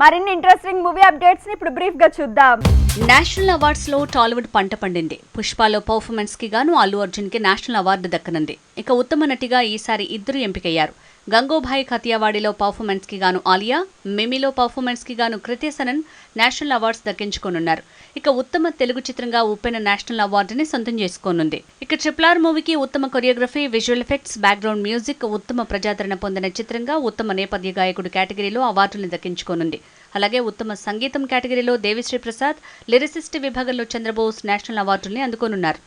మరిన్ని interesting movie అప్డేట్స్ని ఇప్పుడు బ్రీఫ్గా చూద్దాం. నేషనల్ అవార్డ్స్లో టాలీవుడ్ పంట పండింది. పుష్పలో పర్ఫార్మెన్స్కి గాను అల్లు అర్జున్కి నేషనల్ అవార్డు దక్కనుంది. ఇక ఉత్తమ నటిగా ఈసారి ఇద్దరు ఎంపికయ్యారు. గంగోభాయ్ ఖతియావాడిలో పర్ఫార్మెన్స్కి గాను ఆలియా మిమిలో పర్ఫార్మెన్స్కి గాను కృతి నేషనల్ అవార్డ్స్ దక్కించుకోనున్నారు. ఇక ఉత్తమ తెలుగు చిత్రంగా ఉప్పెన నేషనల్ అవార్డుని సొంతం చేసుకోనుంది. ఇక ట్రిప్లార్ మూవీకి ఉత్తమ choreography visual effects background music ఉత్తమ ప్రజాదరణ పొందిన చిత్రంగా ఉత్తమ నేపథ్య గాయకుడు కేటగిరీలో అవార్డుని దక్కించుకోనుంది. అలాగే ఉత్తమ సంగీతం కేటగిరీలో దేవిశ్రీ ప్రసాద్ లిరిసిస్ట్ విభాగంలో చంద్రబోస్ నేషనల్ అవార్డుల్ని అందుకోనున్నారు.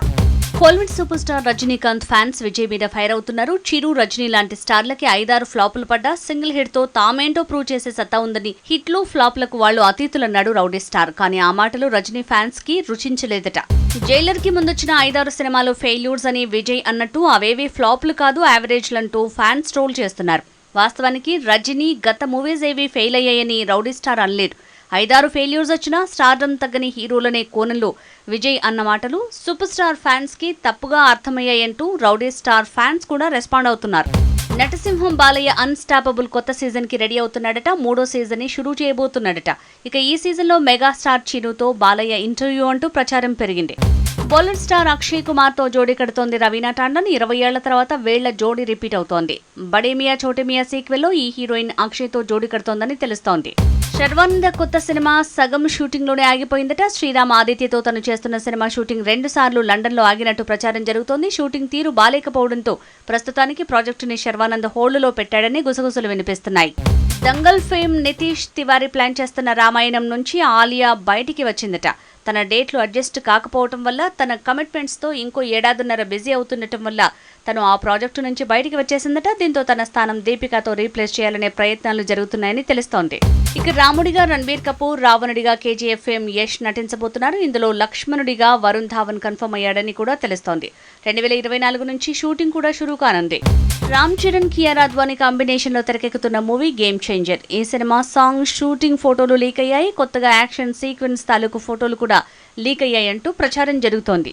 Kollywood super star Rajinikanth fans Vijay మీద ఫైర్ అవుతున్నారు. చిరు రజనీ లాంటి స్టార్లకి ఐదారు ఫ్లాపులు పడ్డా సింగిల్ హిట్తో తామేంటో ప్రూవ్ చేసే సత్తా ఉందని హిట్లు ఫ్లాప్లకు వాళ్ళు అతీతులన్నాడు రౌడీ స్టార్. కానీ ఆ మాటలు రజనీ ఫ్యాన్స్కి రుచించలేదట. జైలర్కి ముందొచ్చిన ఐదారు సినిమాలు ఫెయిల్యూర్స్ అని విజయ్ అన్నట్టు అవేవి ఫ్లాప్లు కాదు యావరేజ్లంటూ ఫ్యాన్స్ ట్రోల్ చేస్తున్నారు. వాస్తవానికి రజనీ గత మూవీస్ ఏవి ఫెయిల్ అయ్యాయని రౌడీ స్టార్ అనలేరు ఐదారు ఫెయిల్యూర్స్ వచ్చినా స్టార్డమ్ తగ్గని హీరోలనే కోణంలో విజయ్ అన్న మాటలు సూపర్ స్టార్ ఫ్యాన్స్కి తప్పుగా అర్థమయ్యాయంటూ రౌడీ స్టార్ ఫ్యాన్స్ కూడా రెస్పాండ్ అవుతున్నారు. నటసింహం బాలయ్య అన్స్టాపబుల్ కొత్త సీజన్కి రెడీ అవుతున్నాడట. మూడో సీజన్ని షురూ చేయబోతున్నాడట. ఇక ఈ సీజన్లో మెగాస్టార్ చిరుతో బాలయ్య ఇంటర్వ్యూ అంటూ ప్రచారం పెరిగింది. బౌలర్ స్టార్ అక్షయ్ కుమార్తో జోడీ కడుతోంది రవీనా టాండన్. ఇరవై ఏళ్ళ తర్వాత వేళ్ళ జోడీ రిపీట్ అవుతోంది. బడేమియా చోటేమియా సీక్వెల్లో ఈ హీరోయిన్ అక్షయ్తో జోడీ కడుతోందని తెలుస్తోంది. శర్వానంద కొత్త సినిమా సగం షూటింగ్లోనే ఆగిపోయిందట. శ్రీరామ్ ఆదిత్యతో తను చేస్తున్న సినిమా షూటింగ్ రెండు సార్లు లండన్లో ఆగినట్టు ప్రచారం జరుగుతోంది. షూటింగ్ తీరు బాలేకపోవడంతో ప్రస్తుతానికి ప్రాజెక్టుని శర్వానంద్ హోల్డ్లో పెట్టాడని గుసగుసలు వినిపిస్తున్నాయి. దంగల్ ఫేమ్ నితీష్ తివారీ ప్లాన్ చేస్తున్న రామాయణం నుంచి ఆలియా బయటికి వచ్చిందట. తన డేట్లు అడ్జస్ట్ కాకపోవటం వల్ల తన కమిట్మెంట్స్తో ఇంకో ఏడాదిన్నర బిజీ అవుతుండటం వల్ల తను ఆ ప్రాజెక్టు నుంచి బయటికి వచ్చేసిందట. దీంతో తన స్థానం దీపికతో రీప్లేస్ చేయాలనే ప్రయత్నాలు జరుగుతున్నాయని తెలుస్తోంది. ఇక రాముడిగా రణబీర్ కపూర్ రావణుడిగా కేజీఎఫ్ఎం యష్ నటించబోతున్నారు. ఇందులో లక్ష్మణుడిగా వరుణ్ ధావన్ కన్ఫర్మ్ అయ్యాడని కూడా తెలుస్తోంది. రెండు వేల ఇరవై నాలుగు నుంచి షూటింగ్ కూడా షురూ కానుంది. రామ్ చరణ్ కియారా అద్వానీ కాంబినేషన్లో తెరకెక్కుతున్న మూవీ గేమ్ చేంజర్ ఈ cinema song shooting photos leak అయ్యాయి కొత్తగా యాక్షన్ సీక్వెన్స్ తాలూకు ఫోటోలు కూడా కూడా లీక్ అయ్యాయంటూ ప్రచారం జరుగుతోంది.